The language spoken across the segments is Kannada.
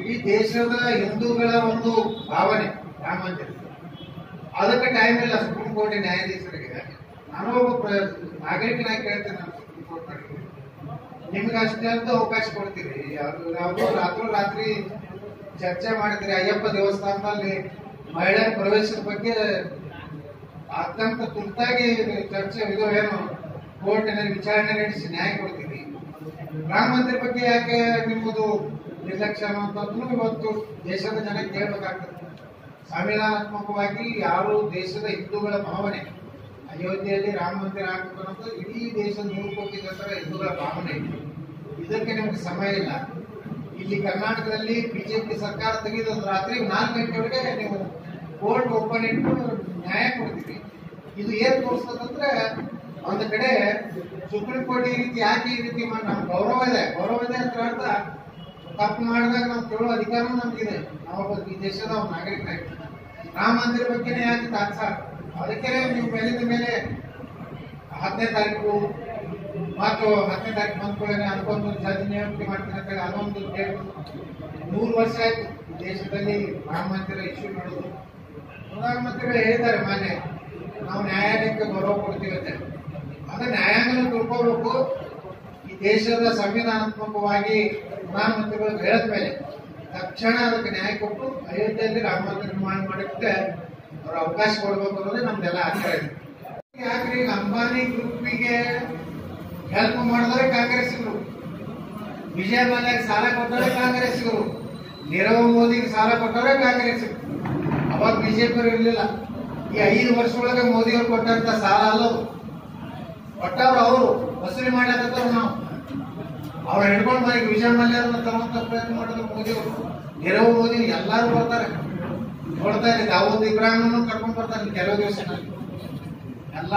ಇಡೀ ದೇಶದ ಹಿಂದೂಗಳ ಒಂದು ಭಾವನೆ ರಾಮ ಅದಕ್ಕೆ ಟೈಮ್ ಇಲ್ಲ, ಸುಪ್ರೀಂ ಕೋರ್ಟ್ ನ್ಯಾಯಾಧೀಶರಿಗೆ. ನಾನು ನಾಗರಿಕನಾಗಿ ಕೇಳ್ತೇನೆ ನಾನು ಸುಪ್ರೀಂ ಕೋರ್ಟ್ ನಿಮ್ಗೆ ಅಷ್ಟೊಂದು ಅವಕಾಶ ಕೊಡ್ತೀರಿ. ಯಾರು ರಾತ್ರಿ ರಾತ್ರಿ ಚರ್ಚೆ ಮಾಡಿದ್ರಿ ಅಯ್ಯಪ್ಪ ದೇವಸ್ಥಾನದಲ್ಲಿ ಮಹಿಳೆ ಪ್ರವೇಶದ ಬಗ್ಗೆ ಅತ್ಯಂತ ತುರ್ತಾಗಿ ಚರ್ಚೆ, ಇದು ಏನು ಕೋರ್ಟಿನಲ್ಲಿ ವಿಚಾರಣೆ ನಡೆಸಿ ನ್ಯಾಯ ಕೊಡ್ತೀವಿ ರಾಮ ಮಂದಿರ ಬಗ್ಗೆ ಯಾಕೆ ನಿಮ್ಮದು ನಿರ್ಲಕ್ಷ್ಯ ಅನ್ನುವಂಥದ್ದು ಇವತ್ತು ದೇಶದ ಜನ ಕೇಳಬೇಕಾಗ್ತದೆ ಸಂವಿಧಾನಾತ್ಮಕವಾಗಿ ಯಾರು ದೇಶದ ಹಿಂದೂಗಳ ಭಾವನೆ, ಅಯೋಧ್ಯೆಯಲ್ಲಿ ರಾಮ ಮಂದಿರ ಆಗಬೇಕು ಇಡೀ ದೇಶದ ನೂರು ಕೋಟಿ ಜನರ ಹಿಂದೂಗಳ ಭಾವನೆ ಇದಕ್ಕೆ ನಿಮ್ಗೆ ಸಮಯ ಇಲ್ಲ. ಇಲ್ಲಿ ಕರ್ನಾಟಕದಲ್ಲಿ ಬಿಜೆಪಿ ಸರ್ಕಾರ ತೆಗೆದ ರಾತ್ರಿ ನಾಲ್ಕು ಗಂಟೆವರೆಗೆ ನೀವು ಕೋರ್ಟ್ ಓಪನ್ ಇಟ್ಟು ನ್ಯಾಯ ಕೊಡ್ತೀವಿ ಇದು ಏನ್ ತೋರಿಸ್ತದಂದ್ರೆ ಒಂದು ಕಡೆ ಸುಪ್ರೀಂ ಕೋರ್ಟ್ ಈ ರೀತಿ ಯಾಕೆ ಈ ರೀತಿ ನಮ್ಗೆ ಗೌರವ ಇದೆ. ಗೌರವ ಇದೆ ಅಂತ ಅರ್ಥ. ತಪ್ಪು ಮಾಡಿದಾಗ ನಾವು ಕೇಳೋ ಅಧಿಕಾರನೂ ನಮಗಿದೆ. ನಾವು ಈ ದೇಶದ ನಾಗರಿಕರಾಗಿ ರಾಮ ಮಂದಿರ ಬಗ್ಗೆನೇ ಯಾಕೆ ತಾತ್ಸ ಅದಕ್ಕೆ ನೀವು ಬೆಳೆದ ಮೇಲೆ ಹತ್ತನೇ ತಾರೀಕು ಮತ್ತು ಹತ್ತನೇ ತಾರೀಕು ಬಂದ್ಕೊಳ್ಳೇನೆ ಅದಕ್ಕೊಂದು ಜಾತಿ ನೇಮಕ ಮಾಡ್ತೀನಿ ಅಂತ ಹೇಳಿ ಅದೊಂದು ನೂರು ವರ್ಷ ಆಯ್ತು ದೇಶದಲ್ಲಿ ರಾಮ ಮಂದಿರ ಇಶ್ಯೂ ಮಾಡೋದು. ಪ್ರಧಾನಮಂತ್ರಿಗಳು ಹೇಳಿದ್ದಾರೆ ಮಾನ್ಯ, ನಾವು ನ್ಯಾಯಾಲಯಕ್ಕೆ ಗೌರವ ಕೊಡ್ತೀವಿ ಅಂತ ಅದ ನ್ಯಾಯಾಂಗನ ತಿಳ್ಕೋಬೇಕು. ಈ ದೇಶದ ಸಂವಿಧಾನಾತ್ಮಕವಾಗಿ ಪ್ರಧಾನಮಂತ್ರಿಗಳು ಹೇಳಿದ ಮೇಲೆ ತಕ್ಷಣ ಅದಕ್ಕೆ ನ್ಯಾಯ ಕೊಟ್ಟು ಅಯೋಧ್ಯೆಯಲ್ಲಿ ರಾಮ ಮಂದಿರ ನಿರ್ಮಾಣ ಮಾಡಕ್ಕೆ ಅವ್ರ ಅವಕಾಶ ಕೊಡ್ಬೇಕು ಅನ್ನೋದೇ ನಮ್ದೆಲ್ಲ ಆಗ್ತಾ ಇದೆ. ಯಾಕ್ರಿ ಅಂಬಾನಿ ಗ್ರೂಪಿಗೆ ಹೆಲ್ಪ್ ಮಾಡಿದ್ರೆ ಕಾಂಗ್ರೆಸ್ಸಿಗರು? ವಿಜಯ ಮಲ್ಯಗೆ ಸಾಲ ಕೊಟ್ಟರೆ ಕಾಂಗ್ರೆಸ್ಸಿಗರು? ನೀರವ್ ಮೋದಿಗೆ ಸಾಲ ಕೊಟ್ಟರೆ ಕಾಂಗ್ರೆಸ್ಸಿಗರು? ಅವಾಗ ಬಿಜೆಪಿ ಇರಲಿಲ್ಲ. ಈ ಐದು ವರ್ಷದೊಳಗೆ ಮೋದಿಯವರು ಕೊಟ್ಟಂತ ಸಾಲ ಅಲ್ಲದು. ಕೊಟ್ಟವ್ರು ಅವರು, ವಸೂಲಿ ನಾವು ಅವ್ರು ಹಿಡ್ಕೊಂಡು ಈಗ ವಿಜಯ ಮಲ್ಯರನ್ನ ತರುವಂತ ಪ್ರಯತ್ನ ಮಾಡಿದ್ರು ಮೋದಿ ಅವರು. ನೀರವ್ ಮೋದಿ, ಎಲ್ಲಾರು ಬರ್ತಾರೆ. ನೋಡ್ತಾರೆ ದಾವೂದ್ ಇಬ್ರಾಹಿಮನ್ನು ಕರ್ಕೊಂಡ್ ಬರ್ತಾರೆ ಕೆಲವು ದಿವಸ ಎಲ್ಲ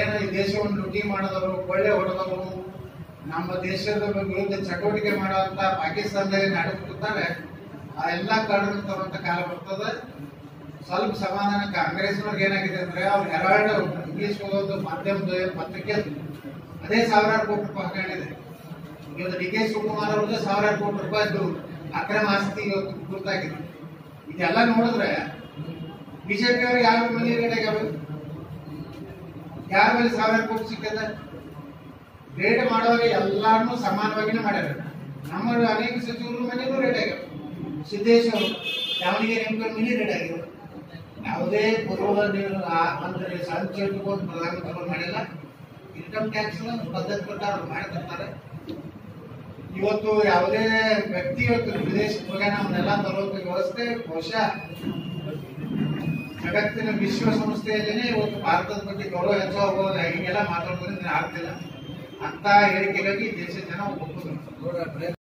ಏನು ಈ ದೇಶವನ್ನು ಲುಟಿ ಮಾಡಿದವರು, ಕೊಳ್ಳೆ ಹೊಡೆದವರು, ನಮ್ಮ ದೇಶದ ವಿರುದ್ಧ ಚಟುವಟಿಕೆ ಮಾಡುವಂತ ಪಾಕಿಸ್ತಾನದಲ್ಲಿ ನಡೆದುಕೊಳ್ತಾರೆ. ಆ ಎಲ್ಲ ಕಾರಣ ತರುವಂತ ಕಾಲ ಬರ್ತದೆ. ಸ್ವಲ್ಪ ಸಮಾಧಾನ, ಕಾಂಗ್ರೆಸ್ನವ್ರಿಗೆ ಏನಾಗಿದೆ ಅಂದ್ರೆ ಅವ್ರು ಹೆರಾಲ್ಡ್ ಇಂಗ್ಲಿಷ್ ಓದೋದು ಮಾಧ್ಯಮದ ಪತ್ರಿಕೆ ಅದೇ. ಸಾವಿರಾರು ಕೋಟಿ ರೂಪಾಯಿ ಹಗರಣಿದೆ ಇವತ್ತು ಡಿ ಕೆ ಶಿವಕುಮಾರ್ ಅವ್ರದ್ದು ಸಾವಿರಾರು ಕೋಟಿ ರೂಪಾಯಿದ್ದು ಅಕ್ರಮ ಆಸ್ತಿ ಇವತ್ತು ಗುರುತಾಗಿದೆ. ಇದೆಲ್ಲ ನೋಡಿದ್ರೆ ಬಿಜೆಪಿ ಅವರು ಯಾರ ಮೇಲೆ ರೇಟ್ ಆಗ್ಯಾವ? ಯಾರ ಮೇಲೆ ಸಾವಿರಾರು ಕೋಟಿ ಸಿಕ್ಕದ? ರೇಟ್ ಮಾಡುವಾಗ ಎಲ್ಲಾರನ್ನೂ ಸಮಾನವಾಗಿನೇ ಮಾಡ್ಯಾರ. ನಮ್ಮ ಅನೇಕ ಸಚಿವರು ಮನೆಗೂ ರೇಟ್ ಆಗ್ಯಾವ. ಸಿದ್ದೇಶ್ ಅವರು, ದಾವಣಗೆರೆ ಎಂಪಿ ಮಿನಿ ರೇಟ್ ಆಗಿದ್ರು ಯಾವುದೇ ಪೂರ್ವ ಅಂದರೆ ಸಂಚೆ ಪ್ರಧಾನಮಂತ್ರಿಗಳು ಮಾಡಿಲ್ಲ ಇನ್ಕಮ್ ಟ್ಯಾಕ್ಸ್ ಪದ್ಧತಿ ಪ್ರಕಾರ ಮಾಡ್ತಿರ್ತಾರೆ. ಇವತ್ತು ಯಾವುದೇ ವ್ಯಕ್ತಿ ಇವತ್ತು ವಿದೇಶಕ್ಕೆ ಹೋಗಿ ಅವನ್ನೆಲ್ಲ ವ್ಯವಸ್ಥೆ, ಬಹುಶಃ ಜಗತ್ತಿನ ವಿಶ್ವಸಂಸ್ಥೆಯಲ್ಲೇ ಇವತ್ತು ಭಾರತದ ಬಗ್ಗೆ ಗೌರವ ಹೆಚ್ಚಾಗೋದು ಹೀಗೆಲ್ಲ ಮಾತಾಡೋದ್ರಿಂದ ಆಗ್ತಿಲ್ಲ. ಅಂತ ಹೇಳಿಕೆಗಾಗಿ ದೇಶದ ಜನ ಒಪ್ಪುದ್ರು.